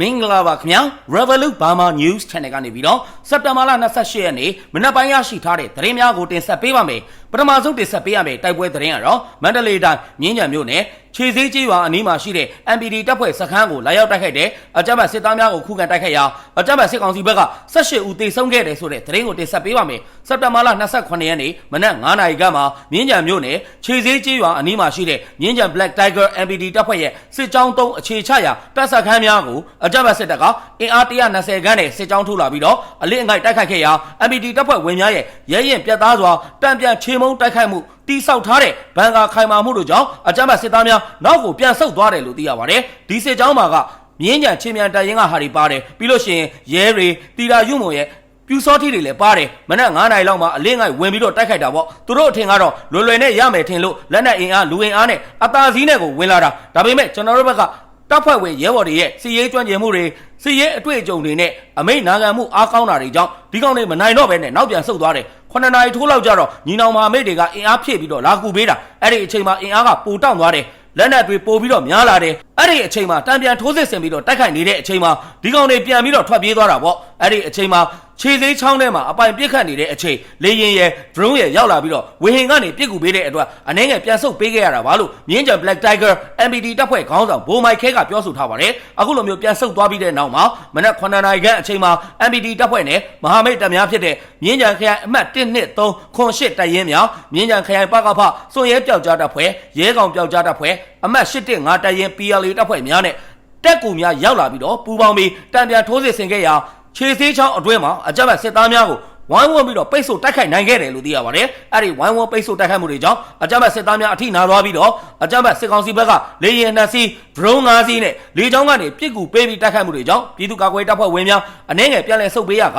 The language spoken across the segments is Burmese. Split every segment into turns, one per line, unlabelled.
မင်္ဂလာပါခင်ဗျာ Revolut Burma News Channel ကနေပြီးတော့စက်တင်ဘာလ28ရက်နေ့မနက်ပိုင်းရရှိထားတဲ့သတင်းများကိုတင်ဆက်ပေးပါမယ်ပထမဆုံးတင်ဆက်ပေးရမယ့်တိုက်ပွဲသတင်းကတော့မန္တလေးတိုင်းမြင်းကြံမြို့နယ်ခြေစည်းကြီးရွာအနီးမှာရှိတဲ့ MPD တပ်ဖွဲ့စခန်းကိုလာရောက်တိုက်ခိုက်တဲ့အကြမ်းဖက်စစ်သားများကိုခုခံတိုက်ခိုက်ရာအကြမ်းဖက်စစ်ကောင်စီဘက်က18ဦးသေဆုံးခဲ့တယ်ဆိုတဲ့သတင်းကိုတင်ဆက်ပေးပါမယ်စက်တင်ဘာလ28ရက်နေ့မနက်9နာရီကမှမြင်းကြံမြို့နယ်ခြေစည်းကြီးရွာအနီးမှာရှိတဲ့မြင်းကြံ Black Tiger MPD တပ်ဖွဲ့ရဲ့စစ်ကြောင်း3အခြေချရာတပ်စခန်းများကိုအကြမ်းဖက်စစ်တပ်ကအင်အား120ခန်းနဲ့စစ်ကြောင်းထုတ်လာပြီးတော့အလစ်အငိုက်တိုက်ခိုက်ခဲ့ရာ MPD တပ်ဖွဲ့ဝင်များရဲ့ရဲရင်ပြတ်သားစွာတံပြန်ချေမုံတိုက်ခိုက်မှုတိဆောက်ထားတဲ့ဘန်ကာခိုင်မာမှုတို့ကြောင့်အကြမ်းဖက်စစ်သားများနောက်ကိုပြန်ဆုတ်သွားတယ်လို့သိရပါတယ်ဒီစစ်ကြောင်းမှာကမြင်းကြံချင်းမြန်တရင်ကဟာတွေပါတယ်ပြီးလို့ရှိရင်ရဲတွေတီတာယူမုံရဲ့ပြူစောတိတွေလည်းပါတယ်မနက်9နာရီလောက်မှာအလင်းငိုက်ဝင်ပြီးတော့တိုက်ခိုက်တာပေါ့သူတို့အထင်ကတော့လွယ်လွယ်နဲ့ရမယ်ထင်လို့လက်နက်အင်အားလူအင်အားနဲ့အသာစီးနဲ့ကိုဝင်လာတာဒါပေမဲ့ကျွန်တော်တို့ဘက်က တပ်ဖွဲ့ဝင်ရဲဘော်တွေရဲ့စီရေးကျွမ်းကျင်မှုတွေစီရေးအတွေ့အကြုံတွေနဲ့အမိတ်နာခံမှုအားကောင်းတာတွေကြောင့်ဒီကောင်တွေမနိုင်တော့ဘဲနဲ့နောက်ပြန်ဆုတ်သွားတယ်ခုနှစ်နာရီထိုးလောက်ကြတော့ညီနောင်မဟာမိတ်တွေကအင်အားဖြည့်ပြီးတော့လာကူပေးတာအဲ့ဒီအချိန်မှာအင်အားကပိုတောင့်သွားတယ်လက်နက်တွေပို့ပြီးတော့များလာတယ်အဲ့ဒီအချိန်မှာတံပြန်ထိုးစစ်ဆင်ပြီးတော့တိုက်ခိုက်နေတဲ့အချိန်မှာဒီကောင်တွေပြန်ပြီးတော့ထွက်ပြေးသွားတာပေါ့အဲ့ဒီအချိန်မှာခြေသေးချောင်းထဲမှာအပိုင်ပြစ်ခတ်နေတဲ့အချိန်လေရင်ရဲ့ drone ရဲ့ရောက်လာပြီးတော့ဝေဟင်ကနေပြစ်ကူပေးတဲ့အတွက်အနှဲငယ်ပြန်ဆုတ်ပေးခဲ့ရတာပါလို့မြင်းကြံ Black Tiger MPD တပ်ဖွဲ့ခေါင်းဆောင်ဘိုမိုက်ခဲကပြောဆိုထားပါတယ်အခုလိုမျိုးပြန်ဆုတ်သွားပြီးတဲ့နောက်မှာမနက်9နာရီခန့်အချိန်မှာ MPD တပ်ဖွဲ့နဲ့မဟာမိတ်တပ်များဖြစ်တဲ့မြင်းကြံခရိုင်အမှတ်1 2 3ခွန်8တပ်ရင်းများမြင်းကြံခရိုင်ပကဖစွန်ရဲပျောက်ကြားတပ်ဖွဲ့ရဲကောင်ပျောက်ကြားတပ်ဖွဲ့အမှတ်8 1 5တပ်ရင်း PLA တပ်ဖွဲ့များနဲ့တက်ကူများရောက်လာပြီးတော့ပူပေါင်းပြီးတံပြန်ထိုးစစ်ဆင်ခဲ့ရာခြေသေးချောင်းအတွင်းမှာအကြမ်းဖက်စစ်သားများကိုဝိုင်းဝန်းပြီးတော့ပိတ်ဆို့တိုက်ခိုက်နိုင်ခဲ့တယ်လို့သိရပါတယ်။အဲ့ဒီဝိုင်းဝန်းပိတ်ဆို့တိုက်ခိုက်မှုတွေကြောင့်အကြမ်းဖက်စစ်သားများအထိနာသွားပြီးတော့အကြမ်းဖက်စစ်ကောင်စီဘက်ကလေရင်နှစ်စီး drone ၅စီးနဲ့လေကြောင်းကနေပြစ်ကူပေးပြီးတိုက်ခိုက်မှုတွေကြောင့်ပြည်သူ့ကာကွယ်တပ်ဖွဲ့ဝင်များအနှဲငယ်ပြန်လည်ဆုတ်ပေးရက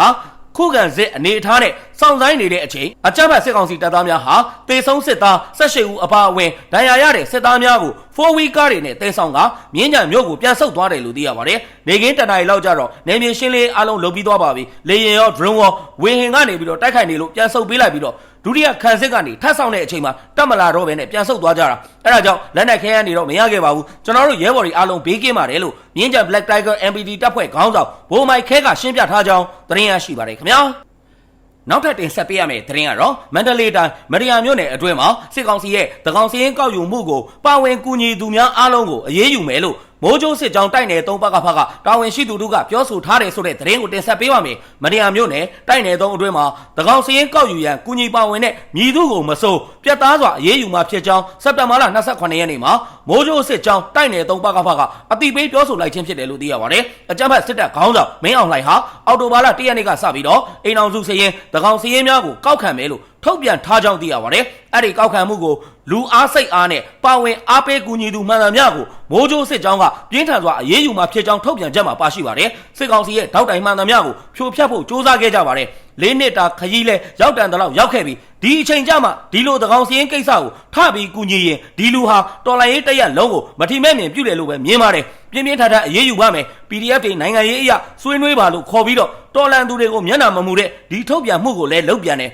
ခုခံစစ်အနေအထားနဲ့စောင့်ဆိုင်နေတဲ့အချိန်အကြမ်းဖက်စစ်ကောင်စီတပ်သားများဟာတေဆုံးစစ်သား18ဦးအပါအဝင်ဒဏ်ရာရတဲ့စစ်သားများကို4 week ကားတွေနဲ့တဲဆောင်ကမြင်းကြံမြို့ကိုပြန်ဆုတ်သွားတယ်လို့သိရပါတယ်။နေကင်းတနအီလောက်ကြတော့နေမြေရှင်းလေးအားလုံးလုပ်ပြီးသွားပါပြီ။လေရင်ရော drone ရောဝေဟင်ကနေပြီးတော့တိုက်ခိုက်နေလို့ပြန်ဆုတ်ပေးလိုက်ပြီးတော့ ဒုတိယခံစစ်ကနေထပ်ဆောင်တဲ့အချိန်မှာတက်မလာတော့ဘဲနဲ့ပြန်ဆုတ်သွားကြတာ။အဲဒါကြောင့်လက်နက်ခဲရနေတော့မရခဲ့ပါဘူး။ကျွန်တော်တို့ရဲဘော်တွေအားလုံးဘေးကင်းပါတယ်လို့မြင်းကြံ Black Tiger MPD တပ်ဖွဲ့ခေါင်းဆောင်ဘိုးမိုက်ခဲကရှင်းပြထားကြောင်းသတင်းရရှိပါတယ်ခင်ဗျာ။နောက်ထပ်တင်ဆက်ပေးရမယ့်သတင်းကတော့မန္တလေးတိုင်းမရိယာမြို့နယ်အတွင်းမှာစစ်ကောင်စီရဲ့တကောင်စီရင်ကောက်ယူမှုကိုပါဝင်ကူညီသူများအားလုံးကိုအရေးယူမယ်လို့ မိုးကြိုးစစ်ကြောင်းတိုက်နယ်သုံးဘက်ကဖကတာဝန်ရှိသူတို့ကပြောဆိုထားတယ်ဆိုတဲ့သတင်းကိုတင်ဆက်ပေးပါမယ်။မရိယာမြို့နယ်တိုက်နယ်သုံးအတွင်းမှာတကောင်စီရင်ကောက်ယူရန်ကူညီပါဝင်တဲ့မြည်သူကိုမစိုးပြတ်သားစွာအရေးယူမှာဖြစ်ကြောင်းစက်တင်ဘာလ28ရက်နေ့မှာမိုးကြိုးစစ်ကြောင်းတိုက်နယ်သုံးဘက်ကဖကအတိပေးပြောဆိုလိုက်ခြင်းဖြစ်တယ်လို့သိရပါတယ်။အကြမ်းဖက်စစ်တပ်ခေါင်းဆောင်မင်းအောင်လှိုင်ဟာအော်တိုဘာလ1ရက်နေ့ကစပြီးတော့အိမ်အောင်စုစရင်တကောင်စီရင်များကိုကောက်ခံမယ်လို့ထုတ်ပြန်ထားကြောင်းသိရပါတယ်။အဲ့ဒီကောက်ခံမှုကိုလူအားစိတ်အားနဲ့ပါဝင်အားပေးကူညီသူမှန်သမျှကိုမိုးကြိုးစစ်ကြောင်းကပြင်းထန်စွာအရေးယူမှာဖြစ်ကြောင်းထုတ်ပြန်ချက်မှာပါရှိပါတယ်။စစ်ကောင်စီရဲ့တောက်တိုင်မှန်သမျှကိုဖြိုဖျက်ဖို့စ조사ခဲ့ကြပါတယ်။လေးနှစ်တာခရီးလဲရောက်တန်တလောက်ရောက်ခဲ့ပြီးဒီအချိန်ကြမှာဒီလိုတကောင်စီရင်ကိစ္စကိုထပြီးကူညီရင်ဒီလူဟာတော်လိုင်းရေးတရက်လုံးကိုမထီမဲ့မြင်ပြုတယ်လို့ပဲမြင်ပါတယ်။ပြင်းပြင်းထန်ထန်အရေးယူပါမယ် PDF တွေနိုင်ငံရေးအရာဆွေးနွေးပါလို့ခေါ်ပြီးတော့တော်လန်သူတွေကိုမျက်နှာမမူတဲ့ဒီထုတ်ပြန်မှုကိုလည်းလုပ်ပြန်တယ်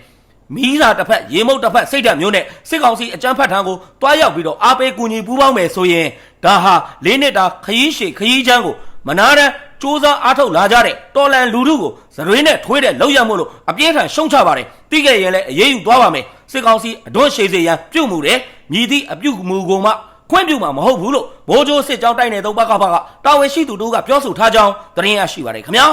မီးစာတစ်ဖက်ရေမုတ်တစ်ဖက်စိတ်ဓာတ်မျိုးနဲ့စစ်ကောင်စီအကြမ်းဖက်ထံကိုတွားရောက်ပြီးတော့အားပေးကူညီပူးပေါင်းမယ်ဆိုရင်ဒါဟာလေးနှစ်တာခရီးရှည်ခရီးချမ်းကိုမနာတဲ့စူးစမ်းအားထုတ်လာကြတဲ့တော်လန်လူထုကိုဇရွေးနဲ့ထွေးတဲ့လောက်ရမို့လို့အပြင်းထန်ရှုံချပါတယ်တိခဲ့ရင်လည်းအရေးယူသွားပါမယ်စစ်ကောင်စီအတွန်းရှည်စေရန်ပြုတ်မှုတယ်မြည်သည့်အပြုတ်မှုကိုမှခွင့်ပြုမှာမဟုတ်ဘူးလို့ဘိုးကျိုးစစ်ကြောင်းတိုက်နေသုံးဘက်ကဖကတာဝန်ရှိသူတို့ကပြောဆိုထားကြောင်းသတင်းရရှိပါတယ်ခင်ဗျာ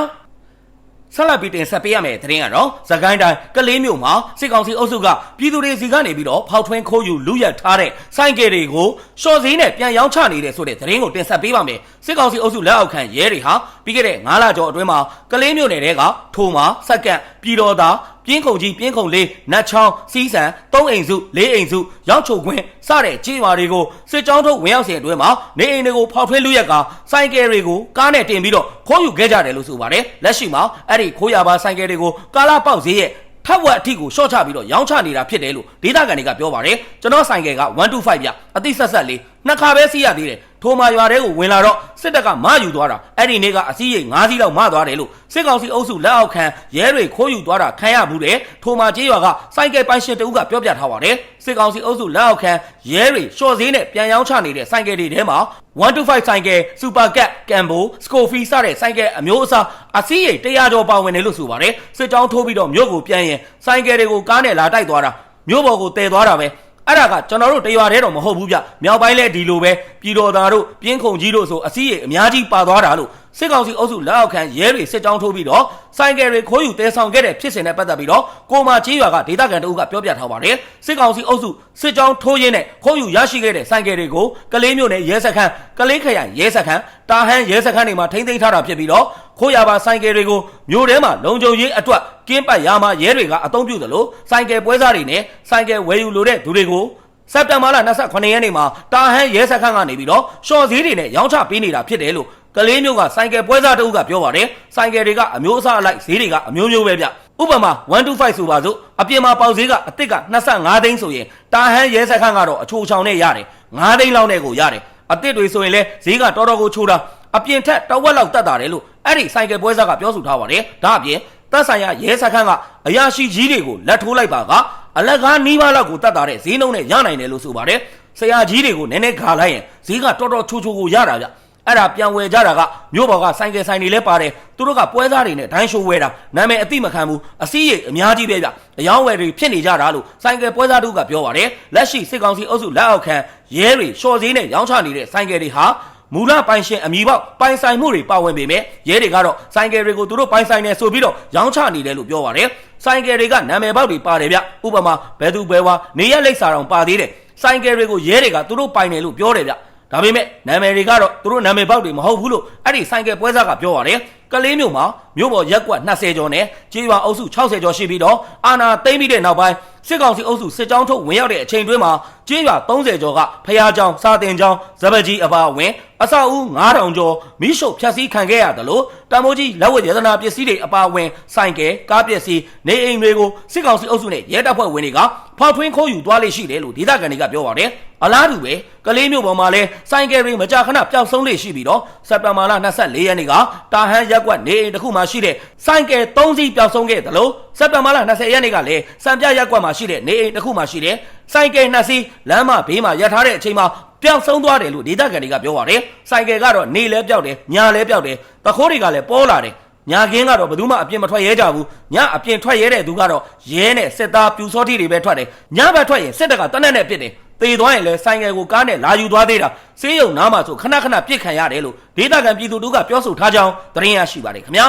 ဆက်လက်ပြီးတင်ဆက်ပေးရမယ့်သတင်းကတော့သကိုင်းတိုင်းကလေးမြို့မှာစစ်ကောင်စီအုပ်စုကပြည်သူတွေစီကနေပြီးတော့ဖောက်ထွင်းခိုးယူလူရက်ထားတဲ့စိုင်းကယ်တွေကိုရှော့စည်းနဲ့ပြန်ရောင်းချနေတဲ့ဆိုတဲ့သတင်းကိုတင်ဆက်ပေးပါမယ်စစ်ကောင်စီအုပ်စုလက်အောက်ခံရဲတွေဟာပြီးခဲ့တဲ့9လကျော်အတွင်းမှာကလေးမြို့နယ်တဲကထိုမာစက်ကန့်ပြည်တော်သားပြင်းခုံကြီးပြင်းခုံလေးနတ်ချောင်းစီးဆန်၃အိမ်စု၄အိမ်စုရောက်ချုပ်ခွင်းစတဲ့ကြေးရွာတွေကိုစစ်ကြောင်းထုတ်ဝင်ရောက်စဉ်အတွင်းမှာနေအိမ်တွေကိုဖောက်ထွင်းလူရက်ကစိုင်းကယ်တွေကိုကားနဲ့တင်ပြီးတော့ခိုးယူခဲ့ကြတယ်လို့ဆိုပါတယ်လက်ရှိမှာအဲ့ဒီခိုးရပါစိုင်းကယ်တွေကိုကာလာပေါက်ဈေးရဲ့ထပ်ဝက်အထိကိုရှော့ချပြီးတော့ရောင်းချနေတာဖြစ်တယ်လို့ဒေတာကန်တွေကပြောပါတယ်ကျွန်တော်ဆိုင်ကယ်က125ပြအသိဆက်ဆက်လေးနှစ်ခါပဲစီးရသေးတယ် ထိုမာရွာတဲကိုဝင်လာတော့စစ်တပ်ကမယူသွားတာအဲ့ဒီနေ့ကအစည်းရိတ်၅စီးလောက်မသွားတယ်လို့စစ်ကောင်စီအုပ်စုလက်အောက်ခံရဲတွေခိုးယူသွားတာခံရမှုတဲ့ထိုမာကျေးရွာကစိုက်ကယ်ပိုင်ရှင်တဦးကပြောပြထားပါတယ်စစ်ကောင်စီအုပ်စုလက်အောက်ခံရဲတွေရှော့ဈေးနဲ့ပြန်ရောင်းချနေတဲ့စိုက်ကယ်တွေထဲမှာ125ဆိုင်ကယ်စူပါကတ်ကမ်ဘိုစကိုဖီစတဲ့ဆိုင်ကယ်အမျိုးအစားအစည်းရိတ်100ကျော်ပါဝင်တယ်လို့ဆိုပါတယ်စစ်ကြောင်းထိုးပြီးတော့မြို့ကိုပြန်ရင်ဆိုင်ကယ်တွေကိုကားနဲ့လာတိုက်သွားတာမြို့ပေါ်ကိုတည်သွားတာပဲ အဲ့ဒါကကျွန်တော်တို့တရွာတည်းတော့မဟုတ်ဘူးဗျမြောက်ပိုင်းလဲဒီလိုပဲပြည်တော်သားတို့ပြင်းခုန်ကြီးတို့ဆိုအစည်းအအများကြီးပါသွားတာလို့စစ်ကောင်စီအုပ်စုလက်အောက်ခံရဲတွေစစ်ကြောင်းထိုးပြီးတော့ဆိုင်ကယ်တွေခိုးယူတဲဆောင်ခဲ့တဲ့ဖြစ်စဉ်နဲ့ပတ်သက်ပြီးတော့ကိုမာကြီးရွာကဒေသခံတအုပ်ကပြောပြထားပါတယ်စစ်ကောင်စီအုပ်စုစစ်ကြောင်းထိုးရင်းနဲ့ခိုးယူရရှိခဲ့တဲ့ဆိုင်ကယ်တွေကိုကလေးမျိုးနဲ့ရဲစခန်းကလေးခရိုင်ရဲစခန်းတာဟန်းရဲစခန်းတွေမှာထိမ့်သိမ်းထားတာဖြစ်ပြီးတော့ခိုးရပါဆိုင်ကယ်တွေကိုမြို့ထဲမှာလုံခြုံရေးအတွက်ကင်းပတ်ရမှာရဲတွေကအုံပြုသလိုဆိုင်ကယ်ပွဲစားတွေနဲ့ဆိုင်ကယ်ဝယ်ယူလိုတဲ့သူတွေကိုစက်တင်ဘာလ28ရက်နေ့မှာတာဟန်ရဲစခန်းကနေပြီးတော့ရှော့ဈေးတွေနဲ့ရောင်းချပေးနေတာဖြစ်တယ်လို့ ကလေးမျိုးကဆိုင်ကယ်ပွဲစားတအုပ်ကပြောပါတယ်ဆိုင်ကယ်တွေကအမျိုးအစားအလိုက်ဈေးတွေကအမျိုးမျိုးပဲဗျဥပမာ125ဆိုပါစို့အပြင်မှာပေါက်ဈေးကအစ်စ်က25သိန်းဆိုရင်တာဟန်ရဲစခန်းကတော့အချိုချောင်နဲ့ရတယ်9သိန်းလောက်နဲ့ကိုရတယ်အစ်စ်တွေဆိုရင်လဲဈေးကတော်တော်ကိုချိုးတာအပြင်ထက်တဝက်လောက်တက်တာတယ်လို့အဲ့ဒီဆိုင်ကယ်ပွဲစားကပြောဆိုထားပါတယ်ဒါအပြင်သက်ဆိုင်ရာရဲစခန်းကအရာရှိကြီးတွေကိုလက်ထိုးလိုက်ပါကအလက်ကားနီးပါးလောက်ကိုတတ်တာတဲ့ဈေးနှုန်းနဲ့ရနိုင်တယ်လို့ဆိုပါတယ်ဆရာကြီးတွေကိုနည်းနည်းခါလိုက်ရင်ဈေးကတော်တော်ချိုးချိုးကိုရတာဗျ အဲ့ဒါပြန်ဝယ်ကြတာကမြို့ပေါ်ကဆိုင်ကယ်ဆိုင်တွေလည်းပါတယ်သူတို့ကပွဲစားတွေနဲ့ဒိုင်းရှိုးဝဲတာနာမည်အတိမခံဘူးအစည်းရိတ်အများကြီးပဲဗျအယောင်းဝယ်တွေဖြစ်နေကြတာလို့ဆိုင်ကယ်ပွဲစားတို့ကပြောပါတယ်လက်ရှိစစ်ကောင်စီအုပ်စုလက်အောက်ခံရဲတွေရှော့ဈေးနဲ့ရောင်းချနေတဲ့ဆိုင်ကယ်တွေဟာမူလပိုင်ရှင်အမည်ပေါက်ပိုင်ဆိုင်မှုတွေပါဝင်ပေမဲ့ရဲတွေကတော့ဆိုင်ကယ်တွေကိုသူတို့ပိုင်ဆိုင်နေဆိုပြီးတော့ရောင်းချနေတယ်လို့ပြောပါတယ်ဆိုင်ကယ်တွေကနာမည်ပေါက်တွေပါတယ်ဗျဥပမာဘယ်သူဘယ်ဝါနေရလိပ်စာတောင်ပါသေးတယ်ဆိုင်ကယ်တွေကိုရဲတွေကသူတို့ပိုင်တယ်လို့ပြောတယ်ဗျ ဒါပေမဲ့နာမည်တွေကတော့သူတို့နာမည်ပေါက်တွေမဟုတ်ဘူးလို့အဲ့ဒီဆိုင်ကယ်ပွဲစားကပြောပါတယ် ကလေးမျိုးမှာမြို့ပေါ်ရက်ကွက်20ကျော်နဲ့ကြေးရွာအုပ်စု60ကျော်ရှိပြီးတော့အာနာသိမ့်ပြီးတဲ့နောက်ပိုင်းစစ်ကောင်စီအုပ်စုစစ်ကြောင်းထုတ်ဝင်ရောက်တဲ့အချိန်တွင်းမှာကြေးရွာ30ကျော်ကဖျားကြောင်စာတင်ကြောင်ဇပကြီးအပါအဝင်အဆောက်အဦ9000ကျော်မိရှုပ်ဖျက်ဆီးခံခဲ့ရတယ်လို့တမိုးကြီးလက်ဝတ်ရတနာပစ္စည်းတွေအပါအဝင်ဆိုင်ကယ်ကားပစ္စည်းနေအိမ်တွေကိုစစ်ကောင်စီအုပ်စုနဲ့ရဲတပ်ဖွဲ့ဝင်တွေကဖောက်ထွင်းခိုးယူသွားလိမ့်ရှိတယ်လို့ဒေသခံတွေကပြောပါတယ်အလားတူပဲကလေးမျိုးပေါ်မှာလဲဆိုင်ကယ်တွေမကြာခဏပျောက်ဆုံးလေရှိပြီးတော့စက်တဘာလ24ရက်နေ့ကတာဟန်ရက်ကွက်နေအိမ်တစ်ခုမှာရှိတဲ့ဆိုင်ကယ်3စီးပျောက်ဆုံးခဲ့တယ်လို့စက်တဘာလ20ရက်နေ့ကလည်းစံပြရက်ကွက်မှာရှိတဲ့နေအိမ်တစ်ခုမှာရှိတဲ့ဆိုင်ကယ်2စီးလမ်းမဘေးမှာရပ်ထားတဲ့အချိန်မှာပျောက်ဆုံးသွားတယ်လို့ဒေသခံတွေကပြောပါတယ်ဆိုင်ကယ်ကတော့နေလဲပျောက်တယ်ညာလဲပျောက်တယ်တခိုးတွေကလည်းပေါ်လာတယ်ညာကင်းကတော့ဘယ်သူမှအပြင်မထွက်ရဲကြဘူးညအပြင်ထွက်ရဲတဲ့သူကတော့ရဲနဲ့စစ်သားပြူစောတိတွေပဲထွက်တယ်ညဘက်ထွက်ရင်စစ်တပ်ကတနက်နဲ့ပစ်တယ် တေသွားရင်လည်းဆိုင်ကယ်ကိုကားနဲ့လာယူသွားသေးတာစေးရုံနားမှာဆိုခဏခဏပြစ်ခံရတယ်လို့ဒေသခံပြည်သူတို့ကပြောဆိုထားကြောင်းသတင်းရရှိပါတယ်ခင်ဗျာ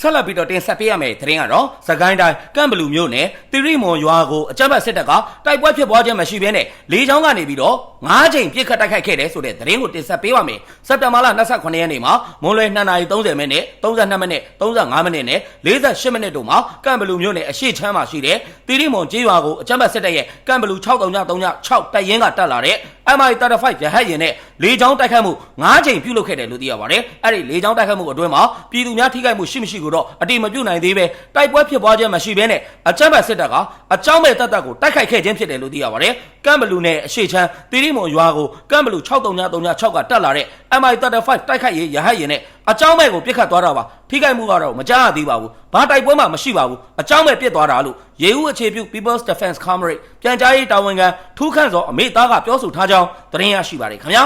ဆက်လက်ပြီးတော့တင်ဆက်ပေးရမယ့်သတင်းကတော့စကိုင်းတိုင်းကမ်ဘလူမျိုးနယ်တိရိမွန်ရွာကိုအကြမ်းဖက်စစ်တပ်ကတိုက်ပွဲဖြစ်ပွားခြင်းမရှိဘဲနဲ့လေးချောင်းကနေပြီးတော့၅ချိန်ပြစ်ခတ်တိုက်ခိုက်ခဲ့တယ်ဆိုတဲ့သတင်းကိုတင်ဆက်ပေးပါမယ်စက်တင်ဘာလ28ရက်နေ့မှာမွန်လွယ်2:30မိနစ်32မိနစ်35မိနစ်နဲ့48မိနစ်တို့မှာကမ်ဘလူမျိုးနယ်အရှိချမ်းမှာရှိတဲ့တိရိမွန်ကျေးရွာကိုအကြမ်းဖက်စစ်တပ်ရဲ့ကမ်ဘလူ6336တပ်ရင်းကတက်လာတဲ့ MI35 ရဟတ်ရင်နဲ့လေးချောင်းတိုက်ခတ်မှု၅ချိန်ပြုလုပ်ခဲ့တယ်လို့သိရပါတယ်အဲ့ဒီလေးချောင်းတိုက်ခတ်မှုအတွင်းမှာပြည်သူများထိခိုက်မှုရှိမရှိကိုတော့အတိမပြုတ်နိုင်သေးပဲတိုက်ပွဲဖြစ်ပွားခြင်းမရှိဘဲနဲ့အကြမ်းဖက်စစ်တပ်ကအကြောင်းမဲ့တပ်တပ်ကိုတိုက်ခိုက်ခဲ့ခြင်းဖြစ်တယ်လို့သိရပါတယ်ကမ်ဘလူနဲ့အရှိချမ်းတိရိမွန်ရွာကိုကမ်ဘလူ6336ကတက်လာတဲ့ MI35 တိုက်ခိုက်ရေးရဟတ်ရင်နဲ့အကြောင်းမဲ့ကိုပြစ်ခတ်သွားတာပါထိခိုက်မှုကတော့မကြားရသေးပါဘူးဘာတိုက်ပွဲမှမရှိပါဘူးအကြောင်းမဲ့ပြစ်သွားတာလို့ ရေဦးအခြေပြု People's Defense Comrade ပြန်ကြားရေးတာဝန်ခံထူးခန့်စောအမေသားကပြောဆိုထားကြောင်းသတင်းရရှိပါတယ်ခင်ဗျာ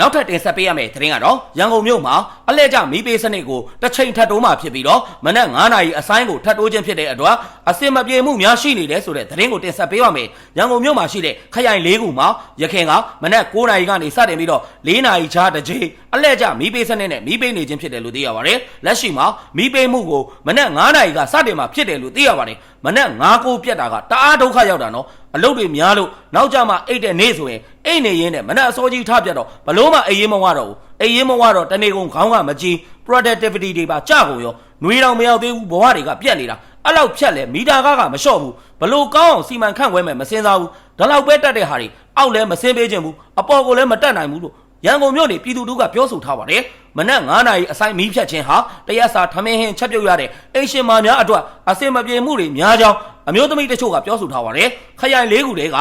နောက်ထပ်တင်ဆက်ပေးရမယ့်သတင်းကတော့ရန်ကုန်မြို့မှာအလဲကျမီးပေးစနစ်ကိုတစ်ချိန်ထပ်တိုးမှဖြစ်ပြီးတော့မနက်9နာရီအဆိုင်ကိုထပ်တိုးခြင်းဖြစ်တဲ့အတွက်အစင်မပြေမှုများရှိနေတယ်ဆိုတဲ့သတင်းကိုတင်ဆက်ပေးပါမယ်။ရန်ကုန်မြို့မှာရှိတဲ့ခရိုင်၄ခုမှာရခင်ကမနက်9နာရီကနေစတင်ပြီးတော့4နာရီခြားတစ်ကြိမ်အလဲကျမီးပေးစနစ်နဲ့မီးပေးနေခြင်းဖြစ်တယ်လို့သိရပါတယ်။လက်ရှိမှာမီးပေးမှုကိုမနက်9နာရီကစတင်မှာဖြစ်တယ်လို့သိရပါတယ်။မနက်9ကိုပြက်တာကတအားဒုက္ခရောက်တာနော် အလုပ်တွေများလို့နောက်ကြမှာအိတ်တဲ့နေ့ဆိုရင်အိတ်နေရင်းနဲ့မနက်အစောကြီးထပြတ်တော့ဘလို့မှအေးရင်မဝတော့ဘူးအေးရင်မဝတော့တနေ့ကုန်ခေါင်းကမကြီး productivity တွေပါကြကုန်ရောຫນွေတောင်မရောက်သေးဘူးဘဝတွေကပြက်နေတာအဲ့လောက်ဖြတ်လဲမီတာကားကမလျှော့ဘူးဘလို့ကောင်းအောင်စီမံခန့်ခွဲမယ်မစင်စားဘူးဒါလောက်ပဲတက်တဲ့ဟာတွေအောက်လဲမစင်ပေးခြင်းဘူးအပေါ်ကိုလည်းမတက်နိုင်ဘူးလို့ရန်ကုန်မြို့နေပြည်သူတို့ကပြောဆိုထားပါတယ် မနက်9နာရီအဆိုင်မီးဖြတ်ခြင်းဟာတရက်စာထမင်းဟင်းချက်ပြုတ်ရတဲ့အိမ်ရှင်မာများအတွက်အစင်မပြေမှုတွေများကြောင်းအမျိုးသမီးတချို့ကပြောဆိုထားပါတယ်ခရိုင်လေးခုတည်းက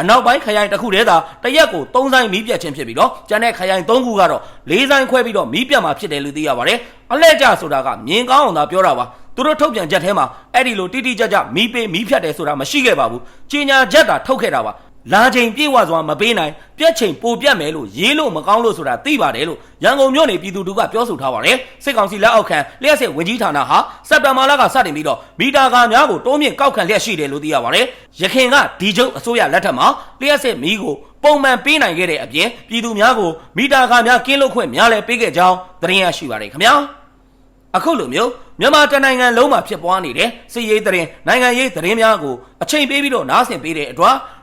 အနောက်ပိုင်းခရိုင်တစ်ခုတည်းသာတစ်ရက်ကို3ဆိုင်မီးပြတ်ခြင်းဖြစ်ပြီးတော့ကျန်တဲ့ခရိုင်3ခုကတော့၄ဆိုင်ခွဲပြီးတော့မီးပြတ်မှာဖြစ်တယ်လို့သိရပါတယ်အလဲကျဆိုတာကမြင်ကောင်းအောင်သာပြောတာပါသူတို့ထုတ်ပြန်ချက်ထဲမှာအဲ့ဒီလိုတိတိကျကျမီးပေးမီးဖြတ်တယ်ဆိုတာမရှိခဲ့ပါဘူးကြီးညာချက်တာထုတ်ခဲ့တာပါ လာချိန်ပြေဝစွာမပေးနိုင်ပြက်ချိန်ပိုပြတ်မယ်လို့ရေးလို့မကောင်းလို့ဆိုတာသိပါတယ်လို့ရန်ကုန်မြို့နေပြည်သူတို့ကပြောဆိုထားပါတယ်စစ်ကောင်စီလက်အောက်ခံလျှက်စစ်ဝင်ကြီးဌာနဟာစက်တဘာလကစတင်ပြီးတော့မီတာကာများကိုတိုးမြင့်ကောက်ခံလျက်ရှိတယ်လို့သိရပါတယ်ရခင်ကဒီကျုပ်အစိုးရလက်ထက်မှာလျှက်စစ်မီးကိုပုံမှန်ပေးနိုင်ခဲ့တဲ့အပြင်ပြည်သူများကိုမီတာကာများကင်းလွတ်ခွင့်များလည်းပေးခဲ့ကြောင်းသတင်းရရှိပါတယ်ခင်ဗျာအခုလိုမျိုးမြန်မာတနိုင်ငံလုံးမှာဖြစ်ပွားနေတဲ့စစ်ရေးသတင်းနိုင်ငံရေးသတင်းများကိုအချိန်ပေးပြီးတော့နားဆင်ပေးတဲ့အတွက်